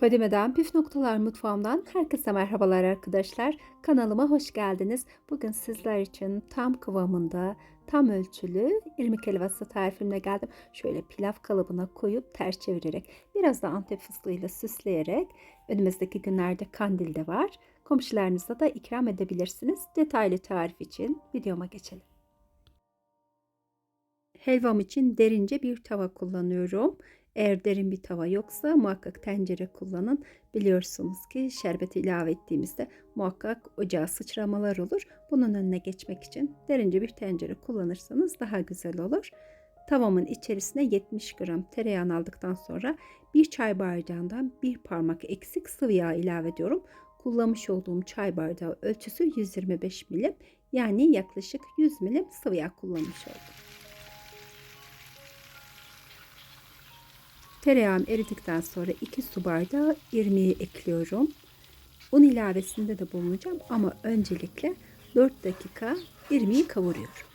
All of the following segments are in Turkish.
Fadime'den Püf Noktalar Mutfağımdan herkese merhabalar arkadaşlar. Kanalıma hoş geldiniz. Bugün sizler için tam kıvamında, tam ölçülü irmik helvası tarifimle geldim. Şöyle pilav kalıbına koyup ters çevirerek, biraz da antep fıstığıyla süsleyerek önümüzdeki günlerde kandil de var. Komşularınıza da ikram edebilirsiniz. Detaylı tarif için videoma geçelim. Helvam için derince bir tava kullanıyorum. Eğer derin bir tava yoksa muhakkak tencere kullanın. Biliyorsunuz ki şerbeti ilave ettiğimizde muhakkak ocağa sıçramalar olur. Bunun önüne geçmek için derince bir tencere kullanırsanız daha güzel olur. Tavamın içerisine 70 gram tereyağını aldıktan sonra bir çay bardağından bir parmak eksik sıvı yağ ilave ediyorum. Kullanmış olduğum çay bardağı ölçüsü 125 milim yani yaklaşık 100 milim sıvı yağ kullanmış oldum. Tereyağım eridikten sonra 2 su bardağı irmiği ekliyorum. Un ilavesinde de bulunacağım ama öncelikle 4 dakika irmiği kavuruyorum.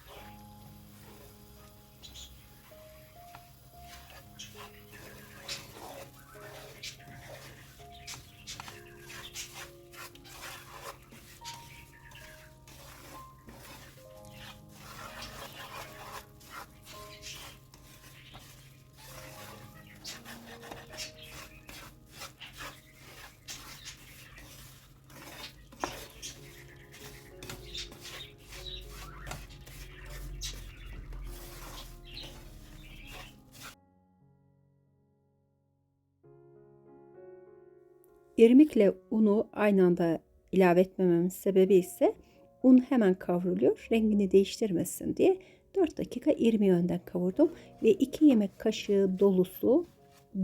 İrmikle unu aynı anda ilave etmememin sebebi ise un hemen kavruluyor. Rengini değiştirmesin diye 4 dakika irmiği önden kavurdum ve 2 yemek kaşığı dolusu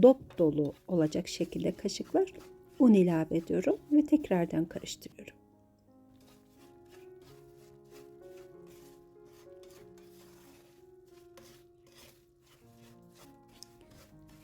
dop dolu olacak şekilde kaşıklar un ilave ediyorum ve tekrardan karıştırıyorum.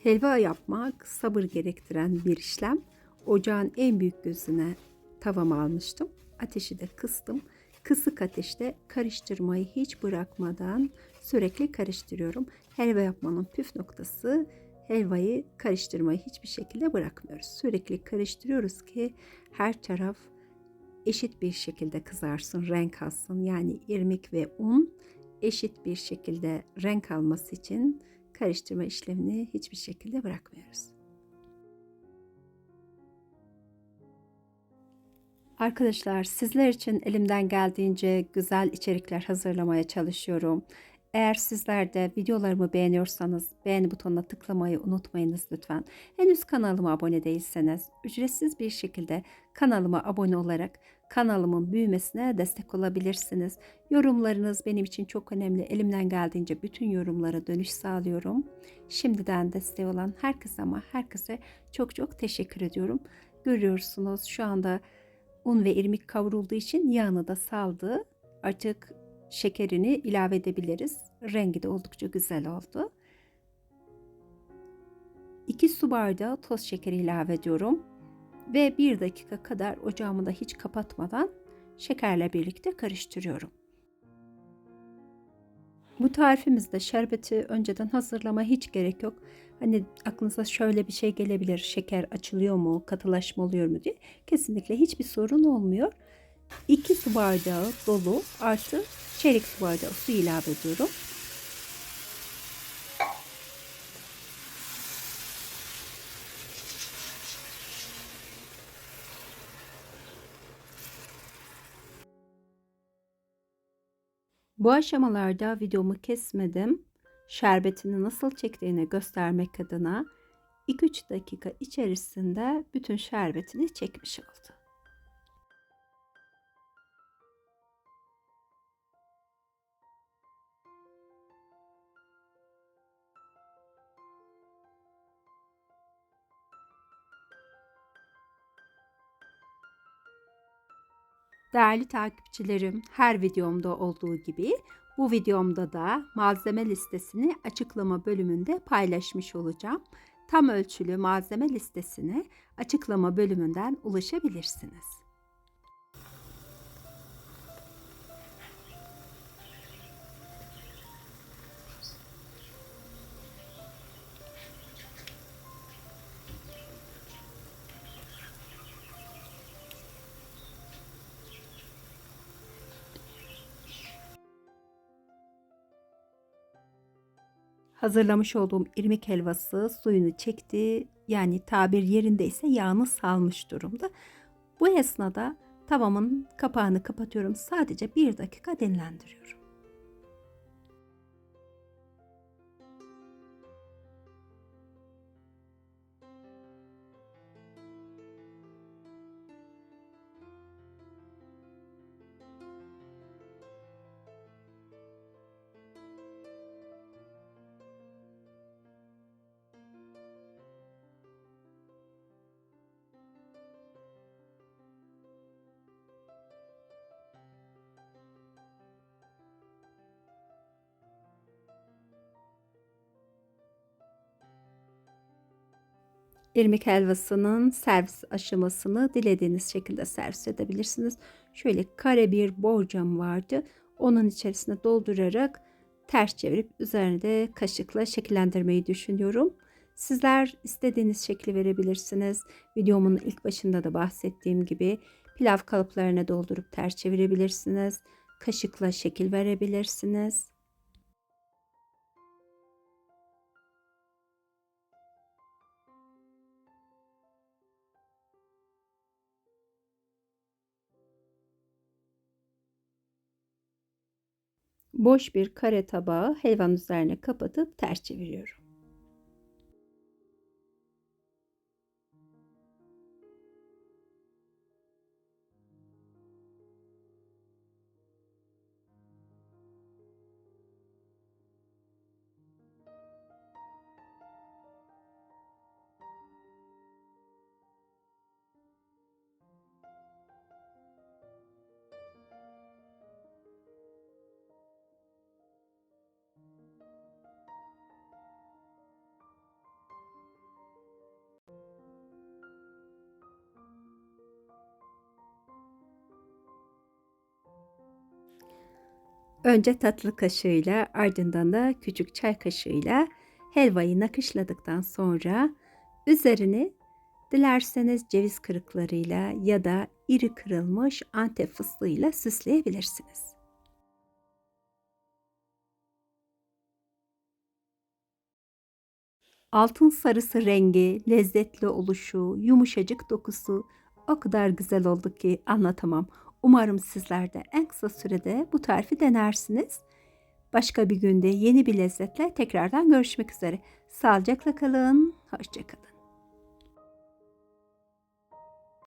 Helva yapmak sabır gerektiren bir işlem. Ocağın en büyük gözüne tavamı almıştım. Ateşi de kıstım. Kısık ateşte karıştırmayı hiç bırakmadan sürekli karıştırıyorum. Helva yapmanın püf noktası helvayı karıştırmayı hiçbir şekilde bırakmıyoruz. Sürekli karıştırıyoruz ki her taraf eşit bir şekilde kızarsın, renk alsın. Yani irmik ve un eşit bir şekilde renk alması için karıştırma işlemini hiçbir şekilde bırakmıyoruz. Arkadaşlar sizler için elimden geldiğince güzel içerikler hazırlamaya çalışıyorum. Eğer sizler de videolarımı beğeniyorsanız beğeni butonuna tıklamayı unutmayınız lütfen. Henüz kanalıma abone değilseniz ücretsiz bir şekilde kanalıma abone olarak kanalımın büyümesine destek olabilirsiniz. Yorumlarınız benim için çok önemli. Elimden geldiğince bütün yorumlara dönüş sağlıyorum. Şimdiden desteği olan herkese ama herkese çok çok teşekkür ediyorum. Görüyorsunuz şu anda un ve irmik kavrulduğu için yağını da saldı. Artık şekerini ilave edebiliriz. Rengi de oldukça güzel oldu. 2 su bardağı toz şekeri ilave ediyorum. Ve 1 dakika kadar ocağımı da hiç kapatmadan şekerle birlikte karıştırıyorum. Bu tarifimizde şerbeti önceden hazırlama hiç gerek yok. Hani aklınıza şöyle bir şey gelebilir. Şeker açılıyor mu, katılaşma oluyor mu diye. Kesinlikle hiçbir sorun olmuyor. 2 su bardağı dolu artı çeyrek su bardağı su ilave ediyorum. Bu aşamalarda videomu kesmedim. Şerbetini nasıl çektiğini göstermek adına 2-3 dakika içerisinde bütün şerbetini çekmiş oldu. Değerli takipçilerim, her videomda olduğu gibi bu videomda da malzeme listesini açıklama bölümünde paylaşmış olacağım. Tam ölçülü malzeme listesine açıklama bölümünden ulaşabilirsiniz. Hazırlamış olduğum irmik helvası suyunu çekti. Yani tabir yerindeyse yağını salmış durumda. Bu esnada tavamın kapağını kapatıyorum. Sadece bir dakika dinlendiriyorum. İrmik helvasının servis aşamasını dilediğiniz şekilde servis edebilirsiniz. Şöyle kare bir borcam vardı. Onun içerisine doldurarak ters çevirip üzerine de kaşıkla şekillendirmeyi düşünüyorum. Sizler istediğiniz şekli verebilirsiniz. Videomun ilk başında da bahsettiğim gibi pilav kalıplarına doldurup ters çevirebilirsiniz. Kaşıkla şekil verebilirsiniz. Boş bir kare tabağı helvanın üzerine kapatıp ters çeviriyorum. Önce tatlı kaşığıyla ardından da küçük çay kaşığıyla helvayı nakışladıktan sonra üzerini dilerseniz ceviz kırıklarıyla ya da iri kırılmış antep fıstığıyla süsleyebilirsiniz. Altın sarısı rengi, lezzetli oluşu, yumuşacık dokusu o kadar güzel oldu ki anlatamam. Umarım sizler de en kısa sürede bu tarifi denersiniz. Başka bir günde yeni bir lezzetle tekrardan görüşmek üzere. Sağlıcakla kalın, hoşçakalın.